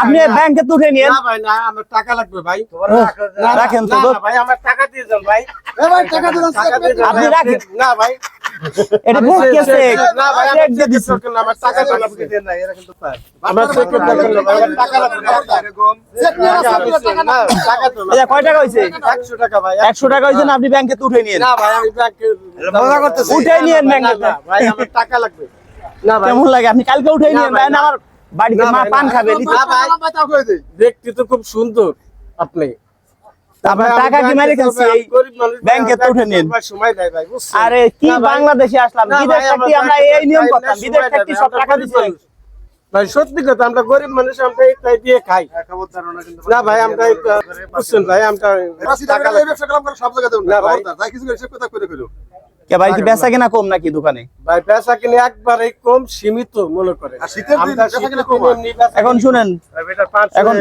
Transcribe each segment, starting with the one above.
আপনি ব্যাংকে উঠে না ভাই না আমার টাকা লাগবে ভাই। রাখেন তো না, ভাই আমার টাকা দিয়ে যান ভাই। ভাই টাকা দিয়ে আপনি রাখেন। না ভাই। এটা ভোট কেসে না ভাই চেক দিয়ে চেকের দিচ্ছি দরকার না, আমার টাকা লাগবে। না এরা কিন্তু আমার আমার টাকা লাগবে চেক নিয়ে আসো, টাকা না টাকা তো। আচ্ছা কয় টাকা হয়েছে? একশো টাকা ভাই একশো টাকা হয়েছে না আপনি ব্যাংকে তো উঠে নিয়েন। না ভাই আমি ব্যাংকে মজা করতেছি। উঠাই নিয়েন ব্যাংকে ভাই আমার টাকা লাগবে। না ভাই। কেমন লাগে? আপনি কালকে উঠে নিয়েন ভাই। আমার বাড়িতে মা পান খাবে দেখতে তো খুব সুন্দর আপনি। আপনার ভাই, আমি টাকা কি ব্যাংকে মেরে যাব, খেলছি আমি গরিব মানুষ, ব্যাংকে তো উঠে নিন। ব্যাংকে সময় দেয় ভাই বুঝছেন? আরে কি বাংলাদেশে আসলাম? বিদেশ থাকতে আমরা ব্যাংকে এই নিয়ম করতাম। বিদেশ থাকতে সব টাকা গরিব ভাই সত্যি কথা আমরা গরিব মানুষ আমরা দিয়ে খাই। না ভাই আমরা বুঝছেন ভাই আমরা রাশি টাকা সব জায়গায় না না ভাই। কিছু হিসাব কথা করে কইলো কে ভাই কি বেচা কিনা কম নাকি দোকানে? ভাই পেশা কিনে একবারে কম সীমিত মনে করে দিন আমরা দিনে এখন শুনেন এখন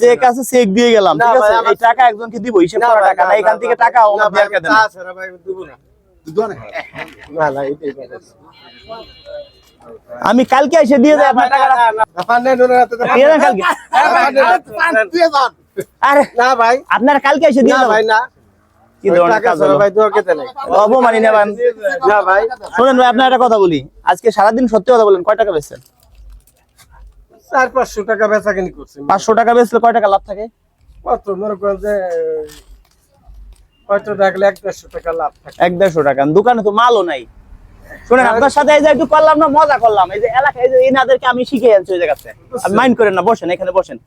চেক আছে চেক দিয়ে গেলাম ঠিক আছে? এই টাকা একজনকে দিব হিসাব করা টাকা না, এখান থেকে টাকা না ওনার ভাই, দেওয়ার কেন না ভাই, আমি না। না, না, এটাই আমি কালকে এসে দিয়ে দেয় আপনার। দিয়ে দেন কালকে। আরে না ভাই। আপনারা কালকে এসে দিয়ে না দেবো। ভাই না। কি ধরনের কাজ হলো? ভাই দোয়া খেতে নেই। অপমানি নেবেন না ভাই। শুনেন ভাই আপনার একটা কথা বলি। আজকে সারাদিন সত্যি কথা বলেন কয় টাকা বেচছেন? চার পাঁচশো টাকা বেচা কিনি করছি। পাঁচশো টাকা বেচলে কয় টাকা লাভ থাকে? কত? মনে করেন যে টাকা লাভ থাকে। এক টাকা। দোকানে তো মালও নাই। শুনেন আপনার সাথে এই যে একটু করলাম না মজা করলাম। এই যে এলাকায় এই যে এনাদেরকে আমি শিখে আনছি ওই জায়গাতে। মাইন্ড করেন না বসেন এখানে বসেন।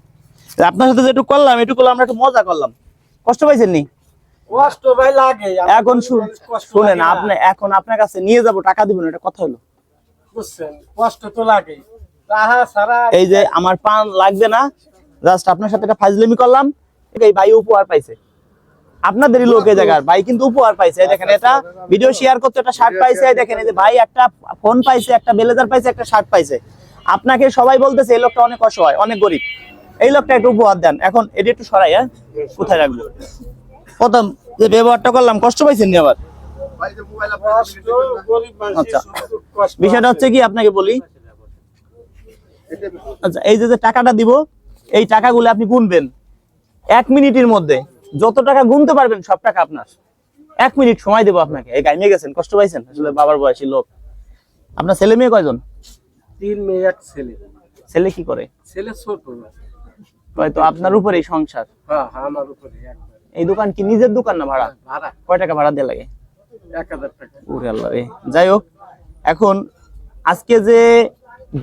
আপনার সাথে যে একটু করলাম একটু করলাম আমরা একটু মজা করলাম। কষ্ট পাইছেন নি কষ্ট ভাই লাগে। এখন শুনেন আপনি এখন আপনার কাছে নিয়ে যাব টাকা দিবেন এটা কথা হলো। বুঝছেন কষ্ট তো লাগে। এই যে আমার পান লাগবে না জাস্ট আপনার সাথে একটা ফাজলামি করলাম এই ভাই উপহার পাইছে। আপনাদেরই লোক জায়গার ভাই কিন্তু উপহার পাইছে। দেখেন এটা ভিডিও শেয়ার করতে একটা শার্ট পাইছে দেখেন এই যে ভাই একটা ফোন পাইছে একটা ব্লেজার পাইছে একটা শার্ট পাইছে। আপনাকে সবাই বলতেছে এই লোকটা অনেক অসহায় অনেক গরিব। এই লোকটা একটু উপহার দেন। এখন এটা একটু সরাই হ্যাঁ? কোথায় রাখব? প্রথম যে ব্যবহারটা করলাম কষ্ট পাইছেন নি আবার? আচ্ছা। বিষয়টা হচ্ছে কি আপনাকে বলি আচ্ছা এই যে টাকাটা দিব এই টাকাগুলো আপনি গুনবেন। এক মিনিটের মধ্যে যত টাকা গুনতে পারবেন সব টাকা আপনার। এক মিনিট সময় দেবো আপনাকে। এই গাইমে গেছেন কষ্ট পাইছেন? আসলে বাবার বয়সী লোক। আপনার ছেলে মেয়ে কয়জন? তিন মেয়ে এক ছেলে। ছেলে কি করে? ছেলে ছোট। হয়তো আপনার উপরেই সংসার। হ্যাঁ হ্যাঁ আমার উপরে এই দোকান কি নিজের দোকান না ভাড়া? ভাড়া। কয় টাকা ভাড়া দিয়ে লাগে? যাই হোক এখন আজকে যে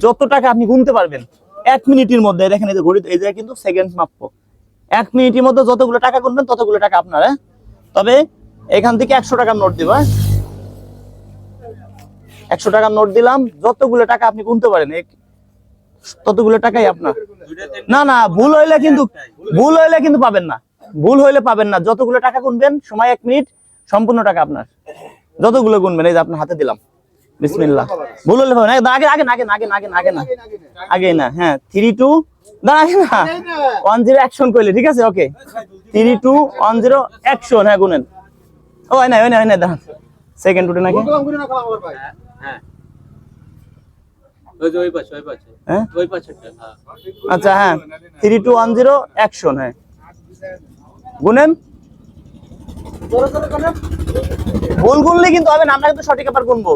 যত টাকা আপনি গুনতে পারবেন এক মিনিটের মধ্যে দেখেন এই যে ঘড়ি এই যে কিন্তু সেকেন্ড মাপবো এক মিনিটের মধ্যে যতগুলো টাকা গুনবেন ততগুলো টাকা আপনার হ্যাঁ? তবে এখান থেকে একশো টাকার নোট দিব হ্যাঁ? একশো টাকার নোট দিলাম যতগুলো টাকা আপনি গুনতে পারেন ততগুলো টাকাই আপনার। না না ভুল হইলে কিন্তু ভুল হইলে কিন্তু পাবেন না। ভুল হইলে পাবেন না। যতগুলো টাকা গুনবেন সময় এক মিনিট সম্পূর্ণ টাকা আপনার। যতগুলো গুনবেন এই যে আপনার হাতে দিলাম। বিসমিল্লাহ। ভুল হলে হবে না। আগে আগে না আগে না আগে না। আগে না আগে না আগে না হ্যাঁ থ্রি টু না আগে না। ওয়ান জিরো অ্যাকশন করলে ঠিক আছে? Okay three two one zero action হ্যাঁ গুনেন। ও হয় না হয় না হয় না দাঁড়ান। সেকেন্ড উঠে নাকি? কলাম করে না কলাম আমার ভাই। হ্যাঁ ওই যে ওই পাশে ওই পাশে। হ্যাঁ? ওই পাশেরটা হ্যাঁ। আচ্ছা হ্যাঁ। Three two one zero action হ্যাঁ। গুনেন। ভুল গুনলে কিন্তু হবে না, আমরা কিন্তু সঠিক ব্যাপার গুনবো।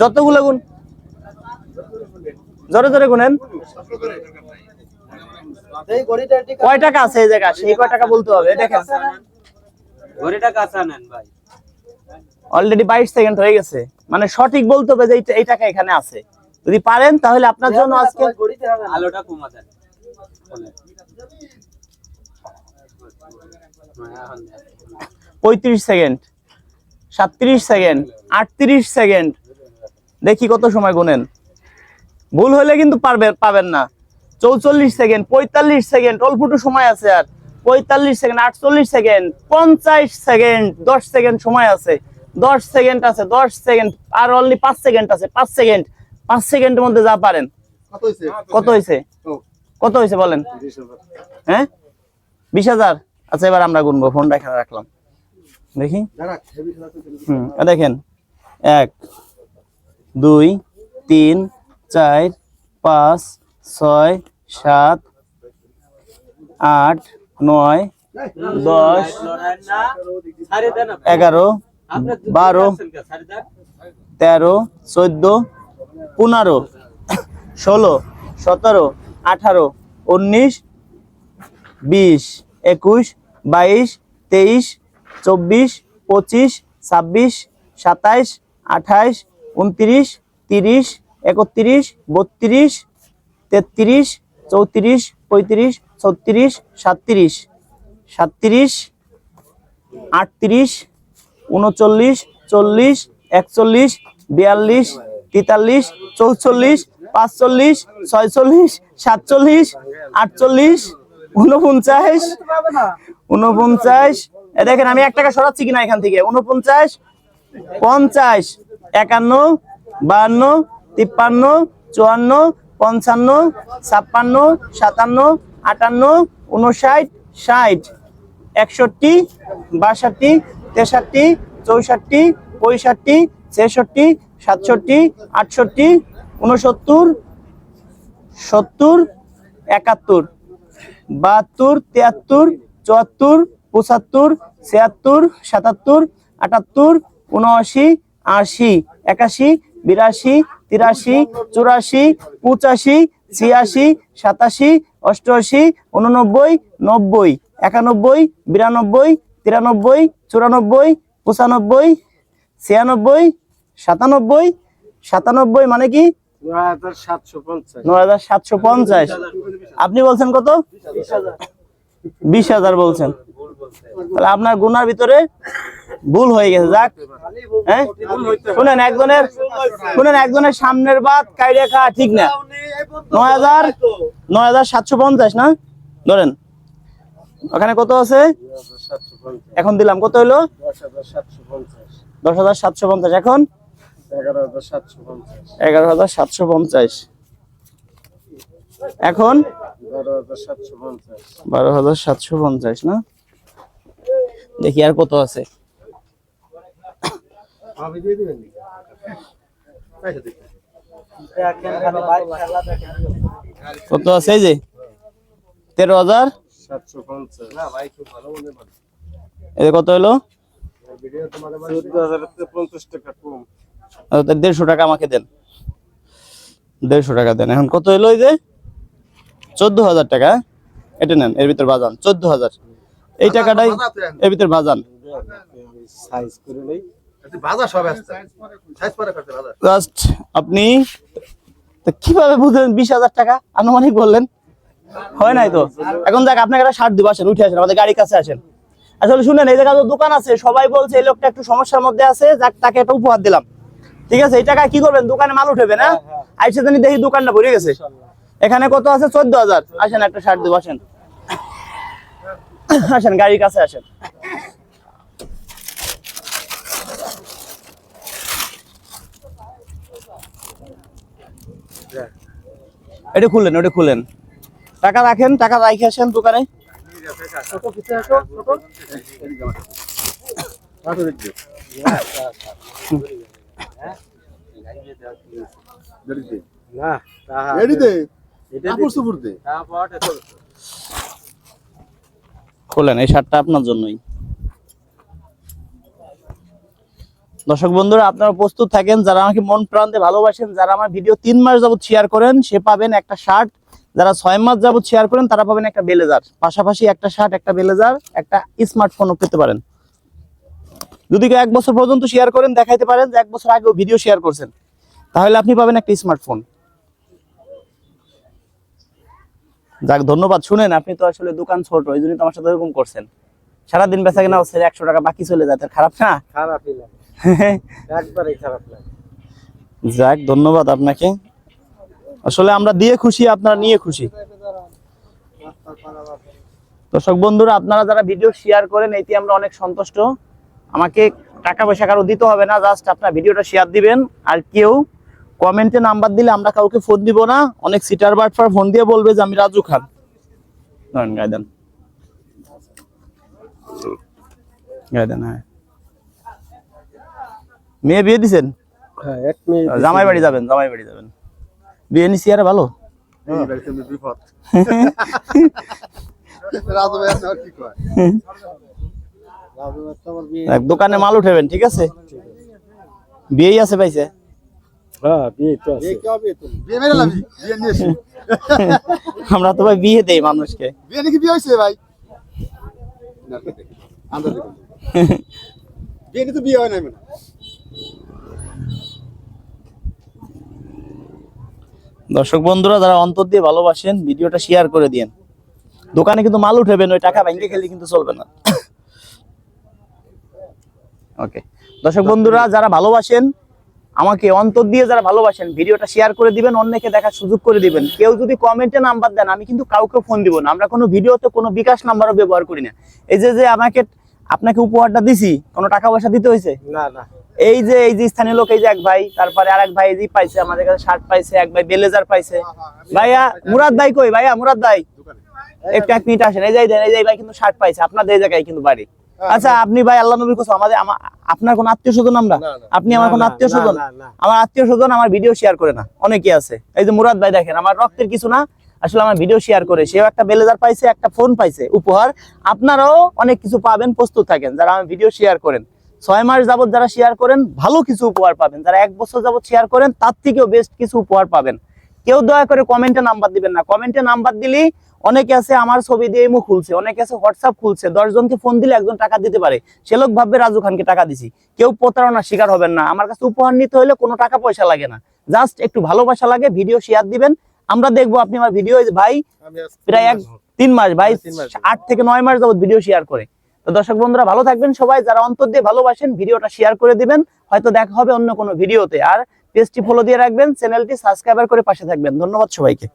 যতগুলো গুণ জোরে জোরে গুনেন। কয় টাকা আছে এই জায়গা সেই কয় টাকা বলতে হবে দেখেন। অলরেডি বাইশ সেকেন্ড হয়ে গেছে। মানে সঠিক বলতে হবে যে এই- টাকা এখানে আছে। যদি পারেন, তাহলে আপনার জন্য আজকে আলোটা কমা দেন। পঁয়ত্রিশ সেকেন্ড সাতত্রিশ সেকেন্ড আটত্রিশ সেকেন্ড। দেখি কত সময় গুনেন। ভুল হলে কিন্তু পারবেন পাবেন না। চৌচল্লিশ সেকেন্ড পঁয়তাল্লিশ সেকেন্ড অল্প একটু সময় আছে আর। পঁয়তাল্লিশ সেকেন্ড আটচল্লিশ সেকেন্ড পঞ্চাশ সেকেন্ড দশ সেকেন্ড সময় আছে। দশ সেকেন্ড আছে দশ সেকেন্ড আর অনলি পাঁচ সেকেন্ড আছে। পাঁচ সেকেন্ড পাঁচ সেকেন্ডের মধ্যে যা পারেন। কত হয়েছে কত হয়েছে বলেন? হ্যাঁ? বিশ হাজার? আচ্ছা এবার আমরা গুনবো, ফোনটা এখানে রাখলাম দেখি। হুম দেখেন, এক, দুই, তিন, চার, পাঁচ, ছয়, সাত, আট, নয়, দশ। এগারো, বারো। তেরো, চোদ্দ, পনেরো, ষোলো, সতেরো, আঠারো, উনিশ, বিশ, একুশ বাইশ, তেইশ, চব্বিশ, পঁচিশ, ছাব্বিশ, সাতাইশ, আঠাইশ, উনত্রিশ, তিরিশ, একত্রিশ, বত্রিশ, তেত্রিশ, চৌত্রিশ, পঁয়ত্রিশ, ছত্রিশ, সাতত্রিশ সাতত্রিশ, আটত্রিশ, উনচল্লিশ, চল্লিশ, একচল্লিশ, বিয়াল্লিশ, তেতাল্লিশ, চৌচল্লিশ, পাঁচচল্লিশ, ছয়চল্লিশ, সাতচল্লিশ, আটচল্লিশ উনপঞ্চাশ উনপঞ্চাশ দেখেন, আমি এক টাকা সরাচ্ছি কিনা এখান থেকে? উনপঞ্চাশ পঞ্চাশ, একান্ন, বাহান্ন, তিপ্পান্ন, চুয়ান্ন, পঞ্চান্ন, ছাপ্পান্ন, সাতান্ন, আটান্ন উনষাট ষাট, একষট্টি, বাষট্টি, তেষট্টি, চৌষট্টি, পঁয়ষট্টি, ছেষট্টি, সাতষট্টি, আটষট্টি উনসত্তর সত্তর, একাত্তর, বাহাত্তর, তিয়াত্তর চুয়াত্তর পঁচাত্তর ছিয়াত্তর সাতাত্তর আটাত্তর উনআশি আশি একাশি বিরাশি তিরাশি চুরাশি পঁচাশি ছিয়াশি সাতাশি অষ্টআশি উননব্বই নব্বই একানব্বই বিরানব্বই তিরানব্বই চুরানব্বই পঁচানব্বই ছিয়ানব্বই সাতানব্বই সাতানব্বই মানে কি? নয় হাজার সাতশো পঞ্চাশ। আপনি বলছেন কত? বিশ হাজার বলছেন। তাহলে আপনার গুনার ভিতরে ভুল হয়ে গেছে যাক। হ্যাঁ? শুনেন একজনের শুনেন একজনের সামনের বাদ কাইড়ে খাওয়া ঠিক না। নয় হাজার নয় হাজার সাতশো পঞ্চাশ না? ধরেন। ওখানে কত আছে? এখন দিলাম কত হলো? দশ হাজার সাতশো পঞ্চাশ। দশ হাজার সাতশো পঞ্চাশ। এখন এগারো হাজার সাতশো পঞ্চাশ এগারো হাজার সাতশো পঞ্চাশ এখন? বারো হাজার সাতশো পঞ্চাশ। বারো হাজার সাতশো পঞ্চাশ না? দেখি আর কত আছে। দিবেন কত আছে এই যে? তেরো হাজার? মনে হয়। কত হলো? হাজার পঞ্চাশ টাকা কম। আহ, দেড়শো টাকা আমাকে দেন। দেড়শো টাকা দেন। এখন কত হলো এই যে? চোদ্দ হাজার টাকা। হ্যাঁ? এটা নেন এর ভিতর বাজান চোদ্দ হাজার। এই টাকাটাই এর ভিতর বাজান। সাইজ করে নেই। ভাজা সব আসছে সাইজ পরে করতে ভাজা জাস্ট আপনি কীভাবে বুঝলেন বিশ হাজার টাকা? আনুমানিক বললেন। হয় নাই তো? এখন দেখ আপনাকে একটা শার্ট দিব আসেন উঠে আসেন আমাদের গাড়ির কাছে আসেন। আসলে শুনেন এই জায়গায় তো দোকান আছে সবাই বলছে এই লোকটা একটু সমস্যার মধ্যে আছে যাক তাকে একটা উপহার দিলাম। ঠিক আছে এই টাকা কি করবেন? দোকানে মাল উঠেবে না আইসে জানি দেখি দোকানটা ভরে গেছে। এখানে কত আছে? চোদ্দ হাজার। আসেন একটা শার্ট দিব আসেন। আসেন গাড়ির কাছে আসেন। এটা খুলেন ওটা খুলেন টাকা রাখেন টাকা রাখে আসেন দোকানে। না কাপড় দে। খোলেন এই শার্টটা আপনার জন্যই। দর্শক বন্ধুরা আপনারা প্রস্তুত থাকেন যারা আমাকে মন প্রান্তে ভালোবাসেন যারা আমার ভিডিও তিন মাস যাবত শেয়ার করেন সে পাবেন একটা শার্ট। যারা ছয় মাস যাবত শেয়ার করেন তারা পাবেন একটা বেলেজার। পাশাপাশি একটা শার্ট একটা বেলেজার একটা স্মার্টফোনও পেতে পারেন। যদি কেউ এক বছর পর্যন্ত শেয়ার করেন দেখাইতে পারেন যে এক বছর আগেও ভিডিও শেয়ার করছেন। তাহলে আপনি পাবেন একটা স্মার্টফোন যাক ধন্যবাদ। শুনেন আপনি তো আসলে দোকান ছোট এই জন্য তো আমার সাথে এরকম করছেন। সারাদিন বেচা কিনা হচ্ছে একশো টাকা বাকি চলে যায় তার খারাপ না? খারাপই লাগে। একবারেই খারাপ লাগে। যাক ধন্যবাদ আপনাকে। আসলে আমরা দিয়ে খুশি আপনারা নিয়ে খুশি। দর্শক বন্ধুরা আপনারা যারা ভিডিও শেয়ার করেন এতে আমরা অনেক সন্তুষ্ট। আমাকে টাকা পয়সা কারও দিতে হবে না জাস্ট আপনার ভিডিওটা শেয়ার দিবেন আর কেউ কমেন্টে নাম্বার দিলে আমরা কাউকে ফোন দিব না। অনেক সিটার বাটফার ফোন দিয়ে বলবে যে আমি রাজু খান। ধরেন গায়ে দেন গায়ে দেন হ্যাঁ। মেয়ে বিয়ে দিছেন? হ্যাঁ জামাই বাড়ি যাবেন জামাই বাড়ি যাবেন। বিয়ে নিছি আর ভালো? দোকানে মাল উঠেবেন ঠিক আছে। বিয়েই আছে পাইছে। হ্যাঁ বিয়ে তো আছে। বিয়ে মেরে লাবি বিয়ে নিয়ে এসি। আমরা তো ভাই বিয়ে দেই মানুষকে। বিয়ে নাকি বিয়ে হয়েছে ভাই? না, দেখি, আন্দাজ দেখুন। বিয়ে তো বিয়ে হয় মানে দর্শক বন্ধুরা যারা অন্তর দিয়ে ভালোবাসেন ভিডিওটা শেয়ার করে দিয়েন। দোকানে কিন্তু মাল উঠেবেন ওই টাকা ব্যাংকে খেলে কিন্তু চলবে না। ওকে দর্শক বন্ধুরা যারা ভালোবাসেন আমাকে অন্তর দিয়ে যারা ভালোবাসেন ভিডিওটা শেয়ার করে দিবেন অন্যকে দেখার সুযোগ করে দিবেন। কেউ যদি কমেন্টে নাম্বার দেন আমি কিন্তু কাউকে ফোন দিব না। আমরা কোনো ভিডিওতে কোনো বিকাশ নাম্বারও ব্যবহার করি না। এই যে যে আমাকে আপনাকে উপহারটা দিছি কোনো টাকা পয়সা দিতে হয়েছে? না না। এই যে এই যে স্থানীয় লোক এই যে এক ভাই তারপরে আরেক ভাই এই যে পাইছে আমাদের কাছে শার্ট পাইছে এক ভাই বেলেজার পাইছে। ভাইয়া মুরাদ ভাই কই? ভাইয়া মুরাদ ভাই। একটু এক মিনিট আসেন। এই যে এই যে ভাই কিন্তু শার্ট পাইছে আপনাদের এই জায়গায় কিন্তু বাড়ি। আচ্ছা আপনি ভাই আল্লাহ নবীর কসম আমাদের আপনার কোন আত্মীয় স্বজন আমরা? আপনি আমার কোন আত্মীয় স্বজন। আমার আত্মীয় স্বজন আমার ভিডিও শেয়ার করে না। অনেকে আছে। এই যে মুরাদ ভাই দেখেন আমার রক্তের কিছু না আসলে আমার ভিডিও শেয়ার করে। সেও একটা বেলেজার পাইছে একটা ফোন পাইছে উপহার। আপনারাও অনেক কিছু পাবেন প্রস্তুত থাকেন যারা আমার ভিডিও শেয়ার করেন। ছয় মাস যাবত যারা শেয়ার করেন ভালো কিছু উপহার পাবেন। যারা এক বছর যাবত শেয়ার করেন তার থেকেও বেস্ট কিছু উপহার পাবেন। কেউ দয়া করে কমেন্টে নাম্বার দিবেন না। কমেন্টে নাম্বার দিলেই অনেকে আছে আমার ছবি দিয়ে মুখ খুলছে অনেকে আছে হোয়াটসঅ্যাপ খুলছে দশ জনকে ফোন দিলে একজন টাকা দিতে পারে। সে লোক ভাববে রাজু খানকে টাকা দিছি। কেউ প্রতারণার শিকার হবেন না। আমার কাছে উপহার নিতে হলে কোনো টাকা পয়সা লাগে না। জাস্ট একটু ভালোবাসা লাগে ভিডিও শেয়ার দিবেন। আমরা দেখব আপনি আমার ভিডিও ভাই প্রায় এক তিন মাস ভাই আট থেকে নয় মাস যাবত ভিডিও শেয়ার করে। তো দর্শক বন্ধুরা ভালো থাকবেন সবাই। যারা অন্তর দিয়ে ভালোবাসেন ভিডিওটা শেয়ার করে দিবেন। হয়তো দেখা হবে অন্য কোনো ভিডিওতে আর পেজটি ফলো দিয়ে রাখবেন। চ্যানেলটি সাবস্ক্রাইবার করে পাশে থাকবেন। ধন্যবাদ সবাইকে।